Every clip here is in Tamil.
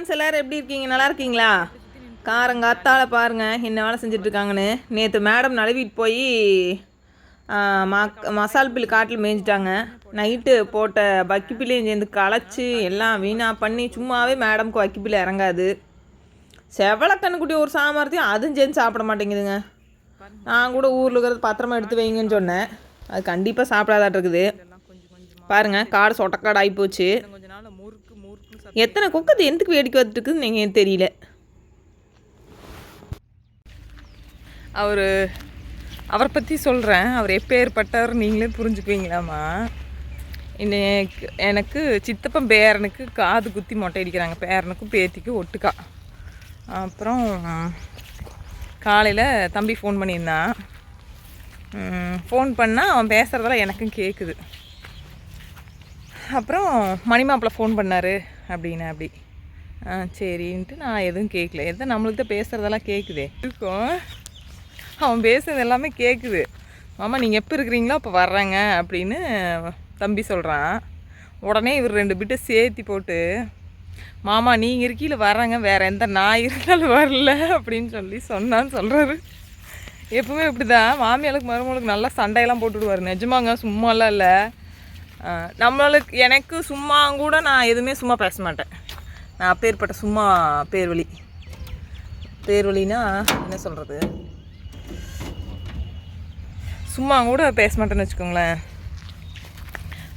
ஃப்ரெண்ட்ஸ் எல்லாரும் எப்படி இருக்கீங்க? நல்லா இருக்கீங்களா? காரங்காத்தால பாருங்க என்ன வேலை செஞ்சிட்ருக்காங்கன்னு. நேற்று மேடம் நழுவிட்டு போய் மசால் பில் காட்டில் மேய்ஞ்சிட்டாங்க. நைட்டு போட்ட வக்கிப்பிலையும் சேர்ந்து களைச்சி எல்லாம் வீணாக பண்ணி சும்மாவே மேடம்க்கு வக்கிப்பில் இறங்காது. செவலக்கண்ணுக்குட்டி ஒரு சாமர்த்தியம் அதுவும் சேர்ந்து சாப்பிட மாட்டேங்குதுங்க. நான் கூட ஊரில் இருக்கிறது பத்திரமா எடுத்து வைங்கன்னு சொன்னேன். அது கண்டிப்பாக சாப்பிடாதாட்டு இருக்குது பாருங்கள் காடு சொட்டக்காடு ஆகிப்போச்சு போச்சு. எத்தனை குக்கத்து எதுக்கு வேடிக்கை வந்துட்டு இருக்குதுன்னு நீங்கள் தெரியல. அவர் அவரை பற்றி சொல்கிறேன் அவர் எப்பேற்பட்டவர் நீங்களே புரிஞ்சுக்குவீங்களாம்மா. இன்னைக்கு எனக்கு சித்தப்பன் பேரனுக்கு காது குத்தி மொட்டை அடிக்கிறாங்க. பேரனுக்கும் பேத்திக்கும் ஒட்டுக்கா. அப்புறம் காலையில் தம்பி ஃபோன் பண்ணியிருந்தான். ஃபோன் பண்ணால் அவன் பேசுகிறதெல்லாம் எனக்கும் கேட்குது அப்புறம் மணிமாப்பிள்ள ஃபோன் பண்ணார் அப்படின்னு அப்படி. ஆ சரின்ட்டு நான் எதுவும் கேட்கல எதை நம்மளுக்கு தான் பேசுகிறதெல்லாம் கேட்குதே இருக்கும். அவன் பேசுறது எல்லாமே கேட்குது மாமா நீங்கள் எப்போ இருக்கிறீங்களோ அப்போ வர்றேங்க அப்படின்னு தம்பி சொல்கிறான் உடனே இவர் ரெண்டு பிட்டை சேர்த்தி போட்டு மாமா நீங்கள் இருக்கீல வர்றேங்க. வேறு எந்த நான் இருந்தாலும் வரல அப்படின்னு சொல்லி சொன்னான்னு சொல்கிறாரு எப்பவுமே இப்படி தான் மாமியாளுக்கு மருமகளுக்கு நல்லா சண்டையெல்லாம் போட்டுவிடுவார் நிஜமாங்க சும்மாலாம் இல்லை. நம்மளுக்கு எனக்கு சும்மா கூட நான் எதுவுமே சும்மா பேச மாட்டேன். நான் அப்பேற்பட்ட சும்மா பேர்வழி. பேர்வழினா என்ன சொல்கிறது சும்மா கூட பேச மாட்டேன்னு வச்சுக்கோங்களேன்.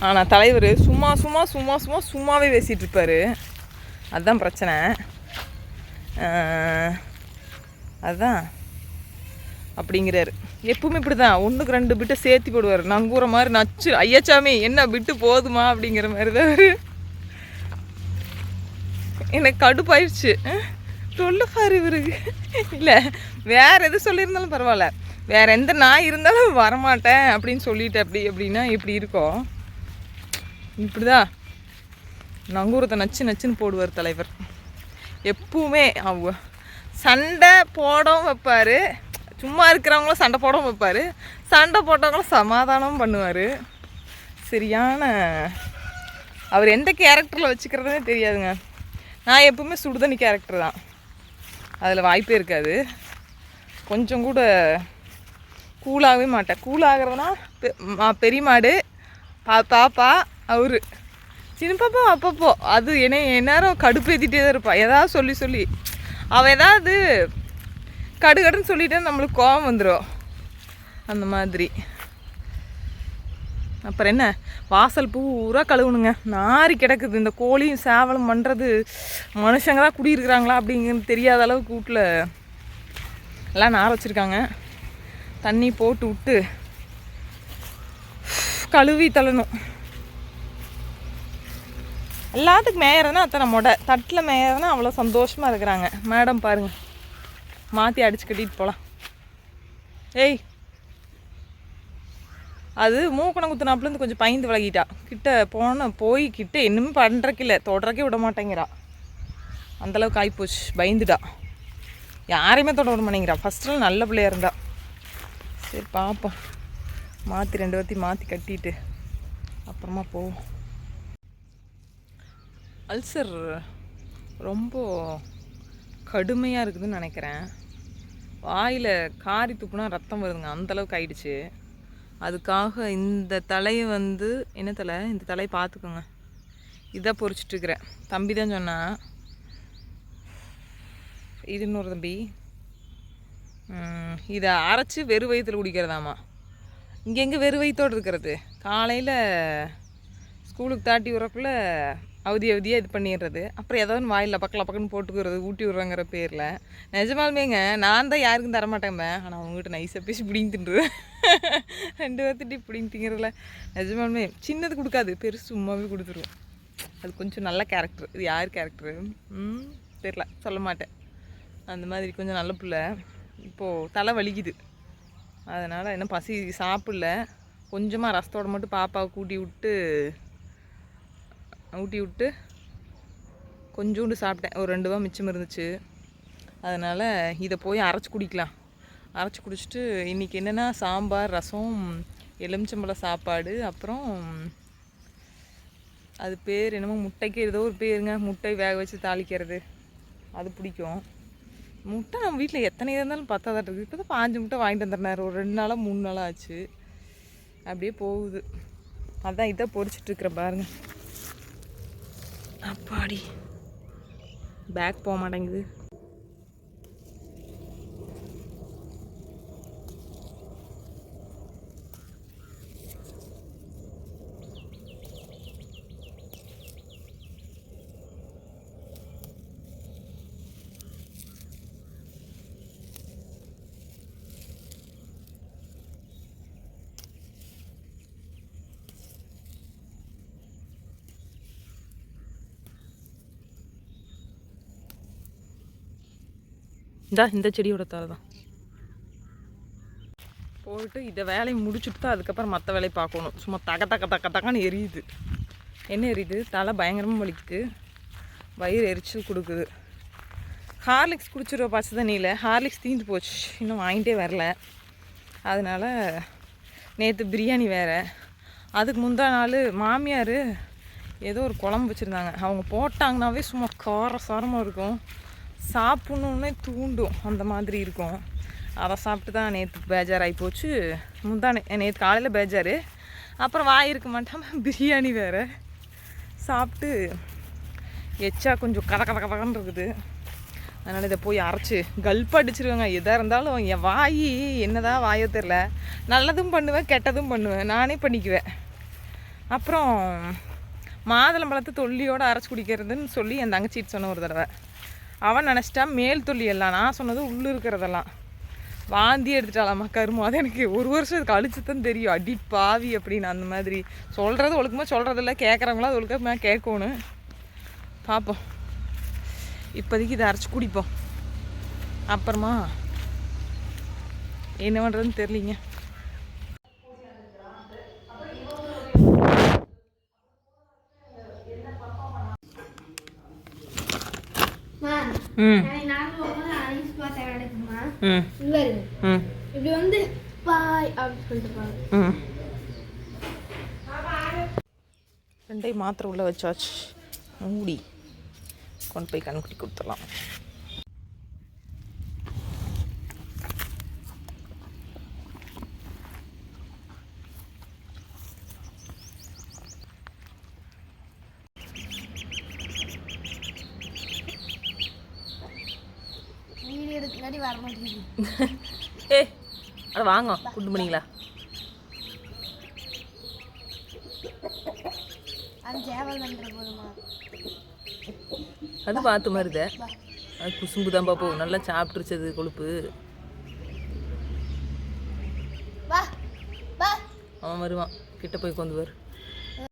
ஆனால் தலைவர் சும்மா சும்மா சும்மா சும்மா சும்மாவே பேசிகிட்டு இருப்பார். அதுதான் பிரச்சனை. அதுதான் அப்படிங்கிறாரு. எப்பவுமே இப்படி தான் ஒன்றுக்கு ரெண்டு பிட்டை சேர்த்தி போடுவார். நங்கூர மாதிரி நச்சு ஐயாச்சாமி என்ன பிட்டு போதுமா? அப்படிங்கிற மாதிரி தான் எனக்கு கடுப்பாயிடுச்சு சொல்ல பாரு இவருக்கு இல்லை வேறு எது சொல்லியிருந்தாலும் பரவாயில்ல. வேறு எந்த நாய் இருந்தாலும் வரமாட்டேன் அப்படின்னு சொல்லிட்டு அப்படி அப்படின்னா இப்படி இருக்கும். இப்படிதான். நங்கூரத்தை நச்சு நச்சுன்னு போடுவார் தலைவர். எப்பவுமே அவ சண்டை போடவும் வைப்பார். சும்மா இருக்கிறவங்களும் சண்டை போடவும் வைப்பார் சண்டை போட்டவங்களும் சமாதானமும் பண்ணுவார். சரியான அவர் எந்த கேரக்டரில் வச்சுக்கிறதுனே தெரியாதுங்க. நான் எப்பவுமே சுடுதண்ணி கேரக்டர் தான். அதில் வாய்ப்பே இருக்காது. கொஞ்சம் கூட கூலாகவே மாட்டேன். கூலாகிறதுனா பெ- மா- பெரிய மாடு பா பாப்பா அவரு. சின்ன பாப்பா அப்பப்போ. அது என்ன எந்நேரம் கடுப்பேற்றிட்டே தான் இருப்பாள் ஏதாவது சொல்லி சொல்லி. அவள் ஏதாவது கடுகடுன்னு சொல்லிட்டா நம்மளுக்கு கோவம் வந்துடும் அந்த மாதிரி. அப்புறம் என்ன? வாசல் பூரா கழுவணுங்க. நாரி கிடக்குது. இந்த கோழியும் சேவலும் பண்ணுறது மனுஷங்க தான் குடியிருக்கிறாங்களா அப்படிங்கிறது தெரியாத அளவுக்கு வீட்டில் எல்லாம் நார வச்சுருக்காங்க. தண்ணி போட்டு விட்டு கழுவி தள்ளணும். எல்லாத்துக்கும் மேயறதுனா அத்தனை மொடை. தட்டில் மேயறதுனா அவ்வளோ சந்தோஷமாக இருக்கிறாங்க. மேடம் பாருங்கள் மாற்றி அடிச்சு கட்டிட்டு போகலாம் ஏய். அது மூக்கணம் குத்துனாப்புலேருந்து கொஞ்சம் பயந்து விலகிட்டா. கிட்ட போன போய் கிட்ட இன்னுமே பண்ணுறக்கில்ல தொடரக்கே விட மாட்டேங்கிறா. அந்தளவுக்கு ஆகிப்போச்சு பயந்துட்டா. யாரையுமே தொட விட மாட்டேங்கிறா. ஃபஸ்ட்டில் நல்ல பிள்ளையாக இருந்தா. சரி பார்ப்போம் மாற்றி ரெண்டு வாத்தி மாற்றி கட்டிட்டு அப்புறமா போவோம். அல்சர் ரொம்ப கடுமையாக இருக்குதுன்னு நினைக்கிறேன். வாயில் காரி துப்புனா ரத்தம் வருதுங்க. அந்தளவுக்கு ஆயிடுச்சு. அதுக்காக இந்த தலையை வந்து என்ன தலை? இந்த தலையை பார்த்துக்கோங்க இதாக பொறிச்சிட்ருக்கிறேன் தம்பி தான் சொன்னான் இது இன்னொரு தம்பி. இதை அரைச்சி வெறு வயிற்றில் குடிக்கிறதாமா. இங்கெங்கே வெறு வயிற்றோடு இருக்கிறது? காலையில் ஸ்கூலுக்கு தாட்டி விட்றக்குள்ள அவதி அவதியாக இது பண்ணிடுறது. அப்புறம் ஏதோ ஒன்று வாயில் பக்கம் பக்கம்னு போட்டுக்கிறது ஊட்டி விடுறாங்கிற பேரில். நிஜமாலுமேங்க நான் தான் யாருக்கும் தரமாட்டேங்க. ஆனால் அவங்ககிட்ட நைஸாக பேசி பிடிங்கி தின்றுவேன். ரெண்டு பேர்த்திட்டி பிடிங்கி திங்கிறதுல நிஜமாலுமே சின்னது கொடுக்காது பெருசு சும்மாவே கொடுத்துருவோம் அது கொஞ்சம் நல்ல கேரக்டர் இது யார் கேரக்டரு ம் தெரில சொல்ல மாட்டேன். அந்த மாதிரி கொஞ்சம் நல்ல பிள்ளை. இப்போது தலை வலிக்குது. அதனால் இன்னும் பசி சாப்பிடல. கொஞ்சமாக ரசத்தோட மட்டும் பாப்பாவை கூட்டி விட்டு ஊட்டி விட்டு கொஞ்சோண்டு சாப்பிட்டேன். ஒரு ரெண்டு ரூபா மிச்சம் இருந்துச்சு. அதனால் இதை போய் அரைச்சி குடிக்கலாம். அரைச்சி குடிச்சிட்டு இன்றைக்கி என்னென்னா சாம்பார் ரசம் எலுமிச்சம்பழம் சாப்பாடு அப்புறம் அது பேர் என்னமோ முட்டைக்கு ஏதோ ஒரு பேருங்க. முட்டை வேக வச்சு தாளிக்கிறது. அது பிடிக்கும். முட்டை நம்ம வீட்டில் எத்தனை இருந்தாலும் பத்தாதான் இருக்குது இப்போ தான் பாஞ்சு முட்டை வாங்கிட்டு வந்துடுறாரு. ஒரு ரெண்டு நாளாக மூணு நாளாக ஆச்சு. அப்படியே போகுது. அதான் இதை பொறிச்சிட்ருக்குறேன் பாருங்கள் அப்பாடி. பேக் போக மாட்டேங்குது. இந்தா இந்த செடியோட தலை தான். போயிட்டு இதை வேலையை முடிச்சுட்டு தான் அதுக்கப்புறம் மற்ற வேலையை பார்க்கணும். சும்மா தக தக்க தக்க தக்கன்னு எரியுது. என்ன எரியுது? தலை பயங்கரமாக வலிக்குது. வயிறு எரிச்சல் கொடுக்குது. ஹார்லிக்ஸ் குடிச்சிருவ பச்சை தண்ணியில் ஹார்லிக்ஸ் தீந்து போச்சு. இன்னும் வாங்கிட்டே வரல. அதனால் நேற்று பிரியாணி வேறு. அதுக்கு முந்தா நாள் மாமியார் ஏதோ ஒரு குழம்பு வச்சுருந்தாங்க. அவங்க போட்டாங்கனாவே சும்மா கார சாரமாக இருக்கும். சாப்பிட்ணுன்னே தூண்டும். அந்த மாதிரி இருக்கும். அதை சாப்பிட்டு தான் நேற்று பேஜாராகி போச்சு. முந்தானே நேற்று காலையில் பேஜாரு. அப்புறம் வாய் இருக்க மாட்டாமல் பிரியாணி வேறு. சாப்பிட்டு எச்சா கொஞ்சம் கத கத கதகன்னு இருக்குது. அதனால் இதை போய் அரைச்சி கல்ப் அடிச்சிருவேங்க. எதாக இருந்தாலும் என் வாய் என்னதான் வாயோ தெரில நல்லதும் பண்ணுவேன் கெட்டதும் பண்ணுவேன். நானே பண்ணிக்குவேன். அப்புறம் மாதுளம்பழத்தை தொல்லியோடு அரைச்சி குடிக்கிறதுன்னு சொல்லி என் தங்கச்சிட்டு சொன்ன ஒரு தடவை. அவன் நினச்சிட்டா மேல் தொல்லி எல்லாம் நான் சொன்னது உள்ளே இருக்கிறதெல்லாம். வாந்தி எடுத்துட்டாலாமா கருமம் அது எனக்கு ஒரு வருஷம் கழிச்சு தான் தெரியும். அடி பாவி அப்படின்னு அந்த மாதிரி. சொல்கிறது ஒழுக்கமாக சொல்கிறதில்ல கேட்குறவங்களா அது ஒழுக்கமாக கேட்கணும். பார்ப்போம் இப்போதைக்கு இதை அரைச்சி குடிப்போம். அப்புறமா என்ன பண்ணுறதுன்னு தெரியலிங்க. இப்படி வந்து பாய் அப்படின்னு சொல்லிட்டு ரெண்டையும் மாத்திரை உள்ள வச்சாச்சு. மூடி. கொண்டு போய் கண்குட்டி கொடுத்துடலாம். வர மாட்டேங்குது. ஏ அட வாங்க குண்டு பண்ணிங்களா அது சேவல் பண்ணுற போதுமா? அது பார்த்து மாதிரிதே அது குசும்பு தான் பாப்போம் நல்லா சாப்பிட்டுருச்சு அது கொழுப்பு. அவன் வருவான். கிட்ட போய் கொண்டு வரு